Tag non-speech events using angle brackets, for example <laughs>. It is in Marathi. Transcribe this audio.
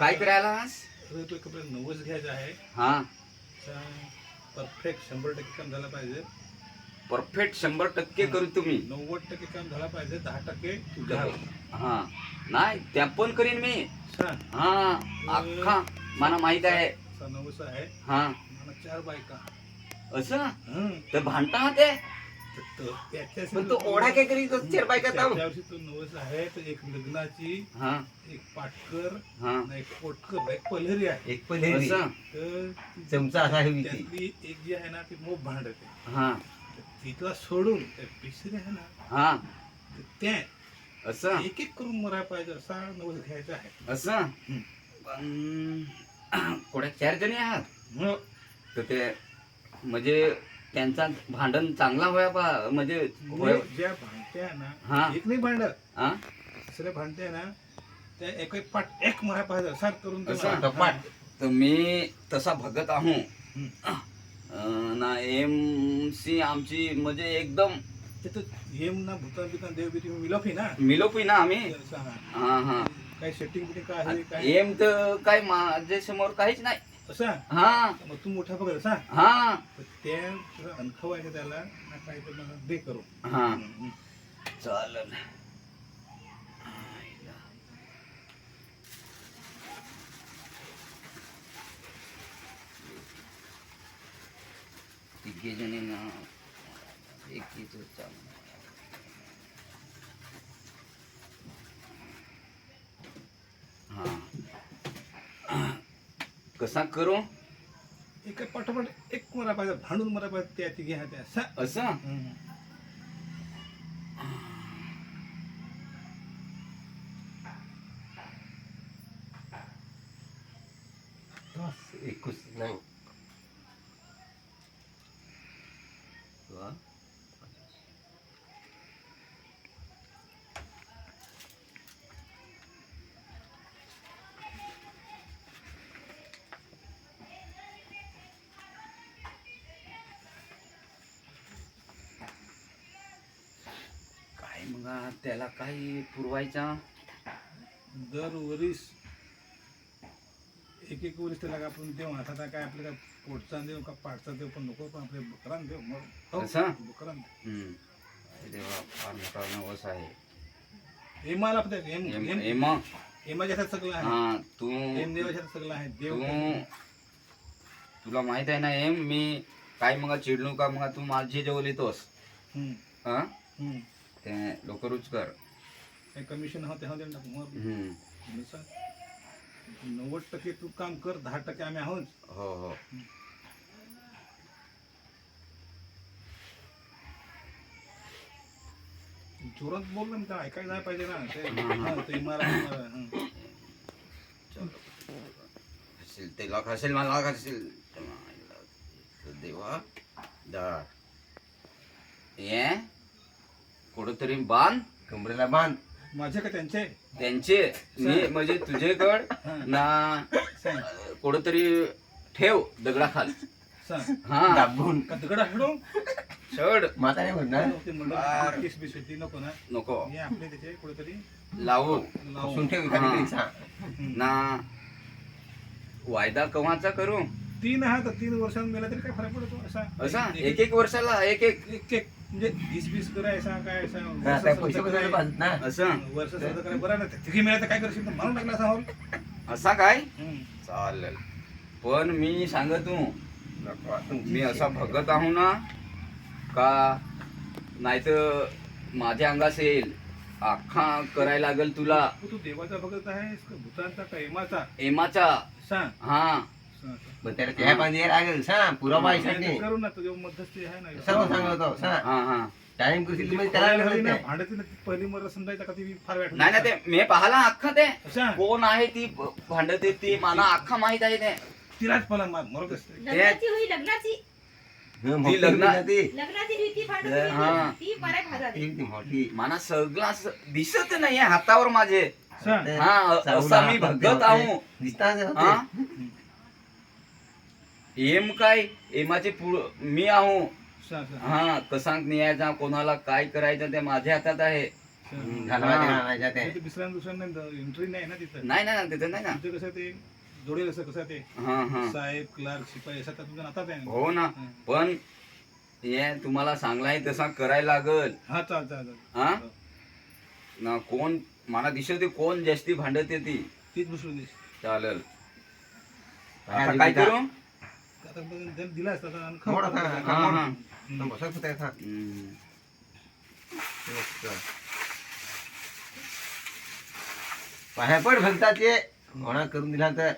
काय करायला तुला कपडे नवस घ्यायचं आहे. हा. परफेक्ट शंभर टक्के काम झालं पाहिजे. परफेक्ट शंभर टक्के करू तुम्ही. नव्वद टक्के काम झालं पाहिजे दहा टक्के तुझ्या हा. नाही त्या पण करीन मी. हा. अख्खा मला माहीत आहे. नवस आहे. हा. मला चार बायका. असं? हं. तर भांडता हा ते? तर पण तो ओढा काय करीत चार बायका वर्षी तो नवस आहे तर एक लग्नाची हा. एक पाटकर हा. आणि एक पोटकर एक पलहरी आहे. एक हे. असं तर ती- चमचा असा हवी ती त्यातली एक जी आहे ना ती मोप भांडते. हा. तर तिला सोडून त्या पिसरी आहे ना हा. तर त्या असं? एक एक करून मरायला पाहिजे असा नवस घ्यायचा आहे. असं? हं. पण <clears throat> कोड्या चार जणी आहात? मग तर ते म्हणजे त्यांचा भांडण चांगला होया बा म्हणजे होय- जे- ज्या भांडत्या आहे हा. ना एक नाही भांडत हा? दुसऱ्या भांडत्या ना त्या एक एक पाठ एक मरायला पाहिजे असा करून ते असं? तर मी तसा भगत आहो. अं, ना एम सी आमची म्हणजे एकदम तिथं येम ना भूतान बितान देव बिती मिलफी ना मिलोपी ना आम्ही ते हा. हा हा काही सेटिंग बिटिंग काय आहे काय एम तर काय माझ्यासमोर काहीच नाही असा? हा. मग तू मोठा बघत असा हा? तर त्या तुला अनखवायचं त्याला ना काय तर मला दे करू हा. तिघे जणी ना. एकीच चालू हा कसा करू? एक पाठोपाठ एक मरा पाहिजे भांडून मरा पाहिजे त्या तिघे हा त्या असा? एकूच नाही. त्याला काही पुरवायचा? दर वरीस एक एक वरीस त्याला आपण देऊ. आता काय आपलं काय पोटचा देऊ का पाठचा देऊ पण नको पण आपले बकरान देऊ. मग हो? बकरान देवा फार मोठा नवस आहे. एमाला आपण एम एम- एम एमा एमाच्या सगळं आहे. हा तू एम देवाच्या सगळं आहे. देव तुला माहीत आहे ना एम मी काय मग चिडलो का मग तू माझे जवळ येतोस हं. ते लोकरूच कर काही कमिशन हो तेव्हा देऊन टाकू मग हम्म. नव्वद टक्के तू काम कर दहा टक्के आम्ही आहोत. हो हो. जोरात बोल ना त्याला ऐकायला नाही पाहिजे ना ते हं, हं. हं, ते इमारा इमारा, हं. खाशील त्याला खाशील मला खाशील देवा दाळ ये. कुठंतरी बांध. कमरेला बांध. माझे का त्यांचे? त्यांचे. मी म्हणजे तुझेकड <laughs> ना कुठंतरी ठेव दगडाखाल सांग हा. दाबून. का दगड हाडू चढ माता नाही म्हणणार. ते बार. म्हणलं केस बीस होती नको ना. नको. हे आपले त्याचे कुठेतरी लावू. बसून लावून हा. तरी सांग. ना वायदा कवाचा करू? तीन हा तर तीन वर्षांत मेला तरी काय फरक पडतो असा? असा? एक एक वर्षाला एक एक एक एक म्हणजे वीस वीस करायचा काय असा हा, वर्ष त्या सर्व पैसे कराय- बसायला पाहिजेत ना? असं वर्ष सर्व कराय बरं ना तिघे मिळालं तर काय करशील? तर मारून टाकला असा हॉल. असा काय? हं. चालेल. पण मी सांगतो मी असा भगत आहो ना का नाहीतर माझ्या अंगास येईल. अख्खा करायला लागेल तुला. तू देवाचा भगत आहेस का? भूतांचा का? हेमाचा? एमाचा सांग. हा. सांग. पण त्याला त्या पाहिजे लागेल सांग पुरावा आहे नाही, साठी करू ना तुझ्या मध्यस्थी आहे ना सर्व सांगतो सांग. हा हा. टाइम करशील म्हणजे त्याला भांडत पहिली मर समजायचा का ती फार वाईट नाही ना ते मी पाहला अख्खा ते. सांग. कोण आहे ती भांडते ती मला अख्खा माहीत आहे ते. तिलाच मला मार मरत असते. लग्नाची होई लग्नाची. ती लग्नाची. मला सगळं दिसत नाही हातावर माझे. सांग. हा असा मी भगत आहो. दिसतात हा? एम काय? एमाचे पुढ मी आहो. हा कसा न्यायचा कोणाला काय करायचं ते माझ्या हातात आहे. हं. ते. ते दुसऱ्या दुसऱ्यांना एंट्री नाही ना तिथं? नाही ना तिथं नाही ना. कसं ते? जोडेल असं कसं ते? हा हा. साहेब क्लार्क शिपाई असं तुमच्या नातात आहे. हो ना. हं. पण हे तुम्हाला सांगलाय तसा करायला लागल. हा चाल चाल चाल हा? ना कोण मला दिसते कोण जास्ती भांडत ती. तीच दुसरं दिस चालेल. आता काय करू? दिला असता. हम्म. पाया पड भगतात ते. म्हणा करून दिला तर.